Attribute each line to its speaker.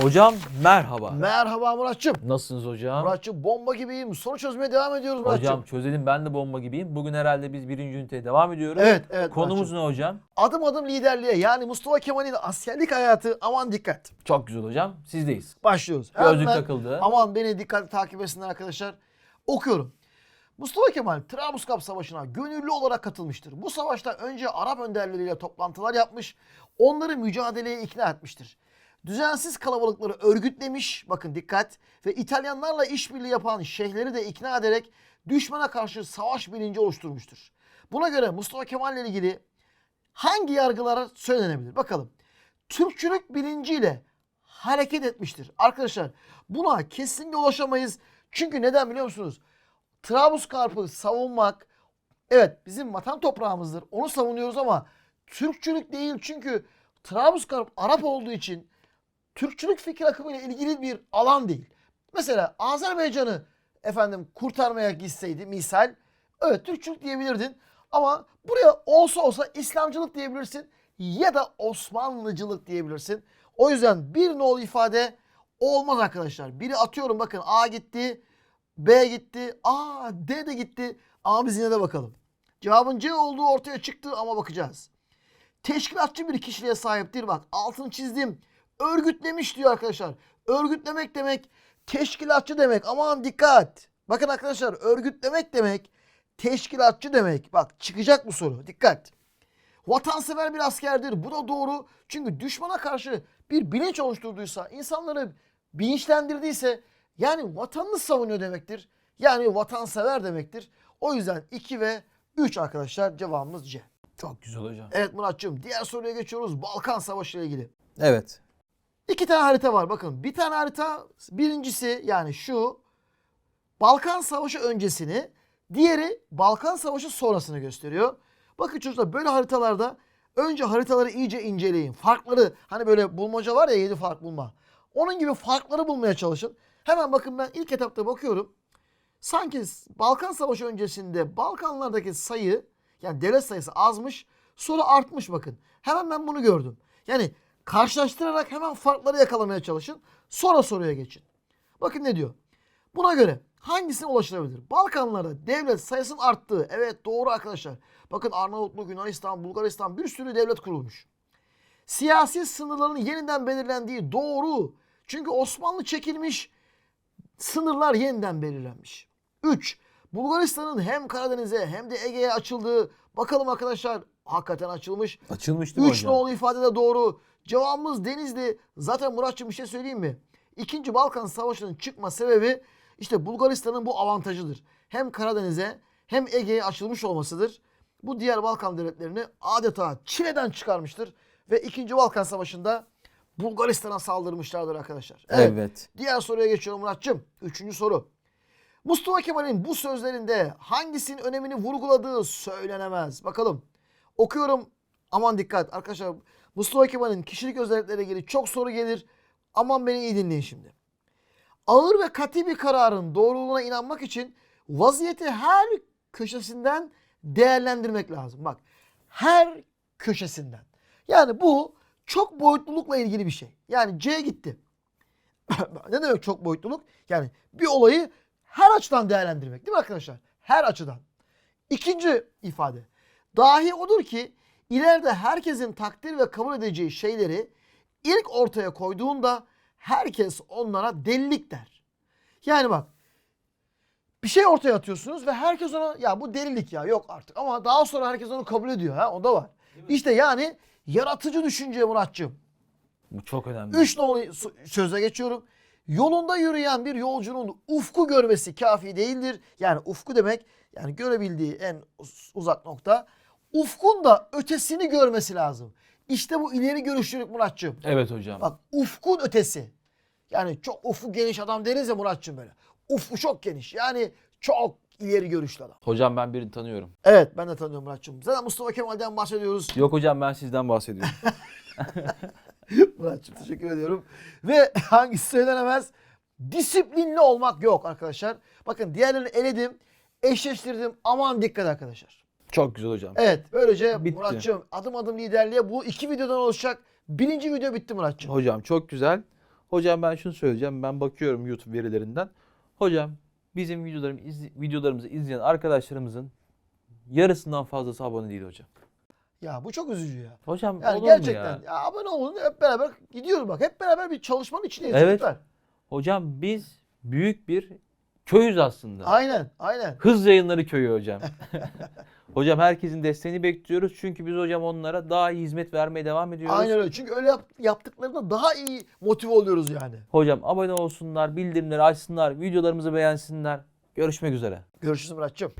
Speaker 1: Hocam merhaba.
Speaker 2: Merhaba Muratçım.
Speaker 1: Nasılsınız hocam?
Speaker 2: Muratçım bomba gibiyim. Soru çözmeye devam ediyoruz Muratçım.
Speaker 1: Hocam çözelim ben de bomba gibiyim. Bugün herhalde biz birinci üniteye devam ediyoruz.
Speaker 2: Evet, evet
Speaker 1: Konumuz
Speaker 2: Muratçım.
Speaker 1: ne hocam?
Speaker 2: Adım adım liderliğe yani Mustafa Kemal'in askerlik hayatı aman dikkat.
Speaker 1: Çok güzel hocam. Sizdeyiz.
Speaker 2: Başlıyoruz.
Speaker 1: Gözlük
Speaker 2: Hemen-
Speaker 1: takıldı.
Speaker 2: Aman beni dikkatli takip etsinler arkadaşlar. Okuyorum. Mustafa Kemal Trablusgarp Savaşı'na gönüllü olarak katılmıştır. Bu savaşta önce Arap önderleriyle toplantılar yapmış, onları mücadeleye ikna etmiştir. Düzensiz kalabalıkları örgütlemiş, bakın dikkat, ve İtalyanlarla işbirliği yapan şeyhleri de ikna ederek düşmana karşı savaş bilinci oluşturmuştur. Buna göre Mustafa Kemal ile ilgili hangi yargılara söylenebilir? Bakalım. Türkçülük bilinciyle hareket etmiştir. Arkadaşlar buna kesinlikle ulaşamayız. Çünkü neden biliyor musunuz? Trablusgarp'ı savunmak evet bizim vatan toprağımızdır. Onu savunuyoruz ama Türkçülük değil çünkü Trablusgarp Arap olduğu için Türkçülük fikir akımıyla ilgili bir alan değil. Mesela Azerbaycan'ı efendim kurtarmaya gitseydi misal evet Türkçülük diyebilirdin ama buraya olsa olsa İslamcılık diyebilirsin ya da Osmanlıcılık diyebilirsin. O yüzden bir nol ifade olmaz arkadaşlar. Biri atıyorum bakın A gitti, B gitti, A, D de gitti. Ama biz yine de bakalım. Cevabın C olduğu ortaya çıktı ama bakacağız. Teşkilatçı bir kişiliğe sahiptir. Bak altını çizdim. Örgütlemiş diyor arkadaşlar. Örgütlemek demek teşkilatçı demek. Aman dikkat. Bakın arkadaşlar örgütlemek demek teşkilatçı demek. Bak çıkacak bu soru. Dikkat. Vatansever bir askerdir. Bu da doğru. Çünkü düşmana karşı bir bilinç oluşturduysa, insanları bilinçlendirdiyse yani vatanını savunuyor demektir. Yani vatansever demektir. O yüzden 2 ve 3 arkadaşlar cevabımız C.
Speaker 1: Çok güzel hocam.
Speaker 2: Evet Muratçım diğer soruya geçiyoruz. Balkan Savaşı ile ilgili.
Speaker 1: Evet.
Speaker 2: İki tane harita var. Bakın bir tane harita birincisi yani şu Balkan Savaşı öncesini diğeri Balkan Savaşı sonrasını gösteriyor. Bakın çocuklar böyle haritalarda önce haritaları iyice inceleyin. Farkları hani böyle bulmaca var ya 7 fark bulma. Onun gibi farkları bulmaya çalışın. Hemen bakın ben ilk etapta bakıyorum. Sanki Balkan Savaşı öncesinde Balkanlardaki sayı yani devlet sayısı azmış sonra artmış bakın. Hemen ben bunu gördüm. Yani karşılaştırarak hemen farkları yakalamaya çalışın. Sonra soruya geçin. Bakın ne diyor. Buna göre hangisine ulaşılabilir? Balkanlarda devlet sayısının arttığı. Evet doğru arkadaşlar. Bakın Arnavutluk, Yunanistan, Bulgaristan bir sürü devlet kurulmuş. Siyasi sınırların yeniden belirlendiği doğru. Çünkü Osmanlı çekilmiş, sınırlar yeniden belirlenmiş. 3. Bulgaristan'ın hem Karadeniz'e hem de Ege'ye açıldığı. Bakalım arkadaşlar hakikaten açılmış.
Speaker 1: Açılmış değil mi
Speaker 2: 3
Speaker 1: hocam?
Speaker 2: nolu ifade de doğru. Cevabımız Denizli. Zaten Muratçım bir şey söyleyeyim mi? İkinci Balkan Savaşı'nın çıkma sebebi işte Bulgaristan'ın bu avantajıdır. Hem Karadeniz'e hem Ege'ye açılmış olmasıdır. Bu diğer Balkan devletlerini adeta çileden çıkarmıştır. Ve 2. Balkan Savaşı'nda Bulgaristan'a saldırmışlardır arkadaşlar.
Speaker 1: Evet.
Speaker 2: Diğer soruya geçiyorum Muratçım. Üçüncü soru. Mustafa Kemal'in bu sözlerinde hangisinin önemini vurguladığı söylenemez. Bakalım. Okuyorum. Aman dikkat arkadaşlar. Mustafa Kemal'in kişilik özellikleriyle ilgili çok soru gelir. Aman beni iyi dinleyin şimdi. Ağır ve katı bir kararın doğruluğuna inanmak için vaziyeti her köşesinden değerlendirmek lazım. Bak her köşesinden. Yani bu çok boyutlulukla ilgili bir şey. Yani C gitti. ne demek çok boyutluluk? Yani bir olayı her açıdan değerlendirmek değil mi arkadaşlar? Her açıdan. İkinci ifade. Dahi odur ki ileride herkesin takdir ve kabul edeceği şeyleri ilk ortaya koyduğunda herkes onlara delilik der. Yani bak bir şey ortaya atıyorsunuz ve herkes ona ya bu delilik ya yok artık ama daha sonra herkes onu kabul ediyor ha o da var. İşte yani yaratıcı düşünce Muratçım.
Speaker 1: Bu çok önemli.
Speaker 2: Üç nolu söze geçiyorum. Yolunda yürüyen bir yolcunun ufku görmesi kafi değildir. Yani ufku demek yani görebildiği en uz- uzak nokta. Ufkun da ötesini görmesi lazım. İşte bu ileri görüşlülük Muratçım.
Speaker 1: Evet hocam.
Speaker 2: Bak ufkun ötesi. Yani çok ufku geniş adam deriz ya Muratçım böyle. Ufku çok geniş. Yani çok ileri görüşlü adam.
Speaker 1: Hocam ben birini tanıyorum.
Speaker 2: Evet ben de tanıyorum Muratçım. Zaten Mustafa Kemal'den bahsediyoruz.
Speaker 1: Yok hocam ben sizden bahsediyorum.
Speaker 2: Muratçım teşekkür ediyorum. Ve hangisi söylenemez? Disiplinli olmak yok arkadaşlar. Bakın diğerlerini eledim, eşleştirdim. Aman dikkat arkadaşlar.
Speaker 1: Çok güzel hocam.
Speaker 2: Evet böylece
Speaker 1: Bitti.
Speaker 2: Muratçım adım adım liderliğe bu iki videodan oluşacak. Birinci video bitti Muratçım.
Speaker 1: Hocam çok güzel. Hocam ben şunu söyleyeceğim. Ben bakıyorum YouTube verilerinden. Hocam bizim videolarım, izle- videolarımızı izleyen arkadaşlarımızın yarısından fazlası abone değil hocam.
Speaker 2: Ya bu çok üzücü ya.
Speaker 1: Hocam
Speaker 2: Yani
Speaker 1: olur mu
Speaker 2: gerçekten
Speaker 1: ya?
Speaker 2: ya? abone olun hep beraber gidiyoruz bak. Hep beraber bir çalışmanın içindeyiz
Speaker 1: Evet.
Speaker 2: lütfen.
Speaker 1: Hocam biz büyük bir köyüz aslında.
Speaker 2: Aynen aynen.
Speaker 1: Hız yayınları köyü hocam. hocam herkesin desteğini bekliyoruz. Çünkü biz hocam onlara daha iyi hizmet vermeye devam ediyoruz.
Speaker 2: Aynen öyle. Çünkü öyle yap- yaptıklarında daha iyi motive oluyoruz yani.
Speaker 1: Hocam abone olsunlar, bildirimleri açsınlar, videolarımızı beğensinler. Görüşmek üzere.
Speaker 2: Görüşürüz Muratçım.